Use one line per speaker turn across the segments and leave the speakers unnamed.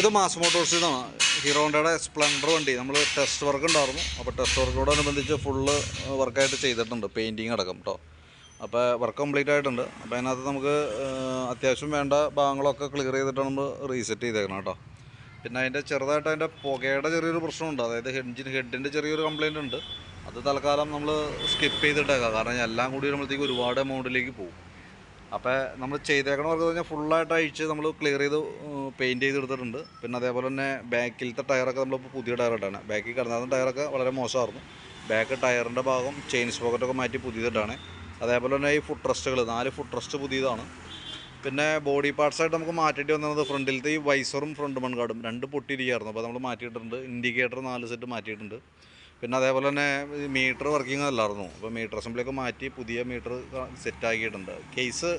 ഇത് മാസ് മോട്ടോഴ്സിൽ നിന്നാണ് ഹീറോ ഹോണ്ടയുടെ സ്പ്ലെൻഡർ വണ്ടി. നമ്മൾ ടെസ്റ്റ് വർക്ക് ഉണ്ടായിരുന്നു. അപ്പോൾ ടെസ്റ്റ് വർക്കോടനുബന്ധിച്ച് ഫുള്ള് വർക്കായിട്ട് ചെയ്തിട്ടുണ്ട്. പെയിന്റിങ് അടക്കം കേട്ടോ അപ്പോൾ വർക്ക് കംപ്ലീറ്റ് ആയിട്ടുണ്ട്. അപ്പോൾ അതിനകത്ത് നമുക്ക് അത്യാവശ്യം വേണ്ട ഭാഗങ്ങളൊക്കെ ക്ലിയർ ചെയ്തിട്ടാണ് നമ്മൾ റീസെറ്റ് ചെയ്തേക്കണം കേട്ടോ പിന്നെ അതിന്റെ ചെറുതായിട്ട് അതിന്റെ പുകയുടെ ചെറിയൊരു പ്രശ്നമുണ്ട്. അതായത് എഞ്ചിൻ ഹെഡിന്റെ ചെറിയൊരു കംപ്ലയിന്റ് ഉണ്ട്. അത് തൽക്കാലം നമ്മൾ സ്കിപ്പ് ചെയ്തിട്ടേക്കാം. കാരണം എല്ലാം കൂടി വരുമ്പോഴത്തേക്ക് ഒരുപാട് എമൗണ്ടിലേക്ക് പോകും. അപ്പോൾ നമ്മൾ ചെയ്തേക്കണ വർക്ക് പറഞ്ഞാൽ ഫുള്ളായിട്ട് അഴിച്ച് നമ്മൾ ക്ലിയർ ചെയ്ത് പെയിന്റ് ചെയ്ത് എടുത്തിട്ടുണ്ട്. പിന്നെ അതേപോലെ തന്നെ ബാക്കിലത്തെ ടയറൊക്കെ നമ്മളിപ്പോൾ പുതിയ ടയറിട്ടാണ് ബാക്കിൽ കിടന്ന ടയറൊക്കെ വളരെ മോശമായിരുന്നു. ബാക്ക് ടയറിന്റെ ഭാഗം ചെയിൻ സ്പോക്കറ്റൊക്കെ മാറ്റി പുതിയതിട്ടാണ്. അതേപോലെ തന്നെ ഈ ഫുഡ് ട്രസ്റ്റുകൾ നാല് ഫുഡ് ട്രസ്റ്റ് പുതിയതാണ്. പിന്നെ ബോഡി പാർട്സായിട്ട് നമുക്ക് മാറ്റിയിട്ട് വന്നത് ഫ്രണ്ടിലത്തെ ഈ വൈസറും ഫ്രണ്ട് മൺകാർഡും രണ്ട് പൊട്ടിയിരിക്കുകയായിരുന്നു. അപ്പോൾ നമ്മൾ മാറ്റിയിട്ടുണ്ട്. ഇൻഡിക്കേറ്റർ നാല് സെറ്റ് മാറ്റിയിട്ടുണ്ട്. പിന്നെ അതേപോലെ തന്നെ മീറ്റർ വർക്കിംഗ് അല്ലായിരുന്നു. അപ്പോൾ മീറ്റർ അസംബ്ലിയൊക്കെ മാറ്റി പുതിയ മീറ്റർ സെറ്റ് ആക്കിയിട്ടുണ്ട് കേസ്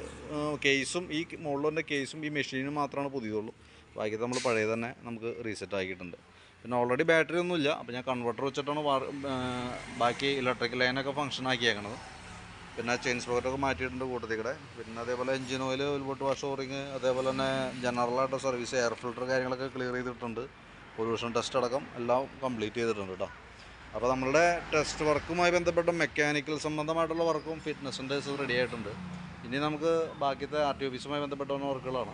കേസും ഈ മുകളിലെ കേസും ഈ മെഷീനും മാത്രമാണ് പുതിയതുള്ളൂ. ബാക്കി നമ്മൾ പഴയ തന്നെ നമുക്ക് റീസെറ്റ് ആക്കിയിട്ടുണ്ട് പിന്നെ ഓൾറെഡി ബാറ്ററി ഒന്നുമില്ല അപ്പോൾ ഞാൻ കൺവെർട്ടർ വെച്ചിട്ടാണ് ബാക്കി ഇലക്ട്രിക് ലൈനൊക്കെ ഫങ്ഷൻ ആക്കിയേക്കണത് പിന്നെ ചെയിൻ സ്പോക്കറ്റൊക്കെ മാറ്റിയിട്ടുണ്ട് കൂട്ടത്തിൽ കൂടെ പിന്നെ അതേപോലെ എഞ്ചിൻ ഓയിൽ ഉൾപോട്ട് വാഷ് ഓറിങ് അതേപോലെ തന്നെ ജനറലായിട്ട് സർവീസ് എയർ ഫിൽറ്റർ കാര്യങ്ങളൊക്കെ ക്ലിയർ ചെയ്തിട്ടുണ്ട്. പൊല്യൂഷൻ ടെസ്റ്റ് അടക്കം എല്ലാം കംപ്ലീറ്റ് ചെയ്തിട്ടുണ്ട് കേട്ടോ അപ്പോൾ നമ്മളുടെ ടെസ്റ്റ് വർക്കുമായി ബന്ധപ്പെട്ട മെക്കാനിക്കൽ സംബന്ധമായിട്ടുള്ള വർക്കും ഫിറ്റ്നസിന്റെ റെഡി ആയിട്ടുണ്ട്. ഇനി നമുക്ക് ബാക്കിയത്തെ ആർ ടി ഓഫീസുമായി ബന്ധപ്പെട്ട വർക്കുകളാണ്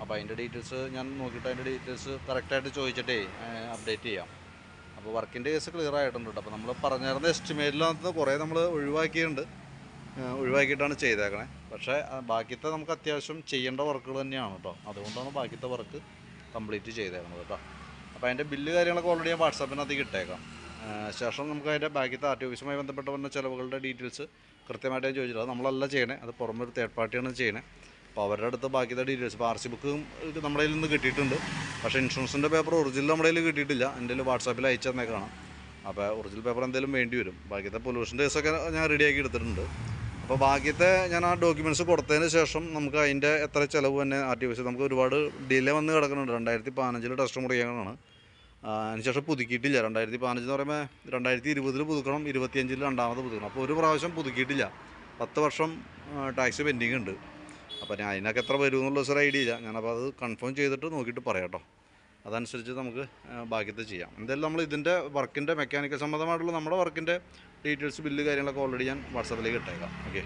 അപ്പോൾ അതിന്റെ ഡീറ്റെയിൽസ് ഞാൻ നോക്കിയിട്ട് അതിന്റെ ഡീറ്റെയിൽസ് കറക്റ്റായിട്ട് ചോദിച്ചിട്ടേ അപ്ഡേറ്റ് ചെയ്യാം. അപ്പോൾ വർക്കിന്റെ കേസ് ക്ലിയർ ആയിട്ടുണ്ട് അപ്പോൾ നമ്മൾ പറഞ്ഞിരുന്ന എസ്റ്റിമേറ്റിനകത്ത് കുറേ നമ്മൾ ഒഴിവാക്കിയിട്ടുണ്ട്. ഒഴിവാക്കിയിട്ടാണ് ചെയ്തേക്കണേ. പക്ഷേ ബാക്കിയത്തെ നമുക്ക് അത്യാവശ്യം ചെയ്യേണ്ട വർക്കുകൾ തന്നെയാണ് കേട്ടോ അതുകൊണ്ടാണ് ബാക്കിയത്തെ വർക്ക് കംപ്ലീറ്റ് ചെയ്തേക്കുന്നത് കേട്ടോ അപ്പോൾ അതിന്റെ ബില്ല് കാര്യങ്ങളൊക്കെ ഓൾറെഡി ഞാൻ വാട്സാപ്പിനകത്തേക്ക് ഇട്ടേക്കാം. ഏഹ് ശേഷം നമുക്ക് അതിന്റെ ബാക്കിയത്തെ ആർ ടി ഓഫീസുമായി ബന്ധപ്പെട്ട വന്ന ചിലവുകളുടെ ഡീറ്റെയിൽസ് കൃത്യമായിട്ട് ഞാൻ ചോദിച്ചില്ല അത് നമ്മളല്ല ചെയ്യണേ അത് പുറമൊരു തേർഡ് പാർട്ടിയാണ് ചെയ്യണേ. അപ്പോൾ അവരുടെ അടുത്ത് ബാക്കിയത്തെ ഡീറ്റെയിൽസ് ഇപ്പോൾ ആർ സി ബുക്കും നമ്മുടെ കയ്യിൽ നിന്ന് കിട്ടിയിട്ടുണ്ട്. പക്ഷേ ഇൻഷുറൻസിന്റെ പേപ്പർ ഒറിജിനൽ നമ്മുടെ കയ്യിൽ കിട്ടിയിട്ടില്ല. എന്റെ വാട്സാപ്പിൽ അയച്ചു തന്നേക്കാണ്. അപ്പോൾ ഒറിജിനൽ പേപ്പർ എന്തെങ്കിലും വേണ്ടി വരും. ബാക്കിയത്തെ പൊല്യൂഷന്റെ കേസൊക്കെ ഞാൻ റെഡിയാക്കി എടുത്തിട്ടുണ്ട്. അപ്പോൾ ബാക്കിയത്തെ ഞാൻ ആ ഡോക്യുമെന്റ്സ് കൊടുത്തതിന് ശേഷം നമുക്ക് അതിന്റെ എത്ര ചിലവ് തന്നെ ആർ ടി നമുക്ക് ഒരുപാട് ഡിലേ വന്ന് കിടക്കുന്നുണ്ട്. രണ്ടായിരത്തി പതിനഞ്ചിൽ ടെസ്റ്റ് മുറിയാനാണ്. അതിനുശേഷം പുതുക്കിയിട്ടില്ല. രണ്ടായിരത്തി പതിനഞ്ച് എന്ന് പറയുമ്പോൾ രണ്ടായിരത്തി ഇരുപതിൽ പുതുക്കണം ഇരുപത്തിയഞ്ചിൽ രണ്ടാമത് പുതുക്കണം. അപ്പോൾ ഒരു പ്രാവശ്യം പുതുക്കിയിട്ടില്ല. പത്ത് വർഷം ടാക്സ് പെൻഡിങ് ഉണ്ട്. അപ്പോൾ ഞാൻ അതിനൊക്കെ എത്ര വരും എന്നുള്ള ഒരു ഐഡിയ ഇല്ല. ഞാനപ്പോൾ അത് കൺഫേം ചെയ്തിട്ട് നോക്കിയിട്ട് പറയാം കേട്ടോ അതനുസരിച്ച് നമുക്ക് ബാക്കിയത്തെ ചെയ്യാം. എന്തായാലും നമ്മൾ ഇതിന്റെ വർക്കിന്റെ മെക്കാനിക്കൽ സംബന്ധമായിട്ടുള്ള നമ്മുടെ വർക്കിന്റെ ഡീറ്റെയിൽസ് ബില്ല് കാര്യങ്ങളൊക്കെ ഓൾറെഡി ഞാൻ വാട്സാപ്പിലേക്ക് ഇട്ടേക്കാം. ഓക്കെ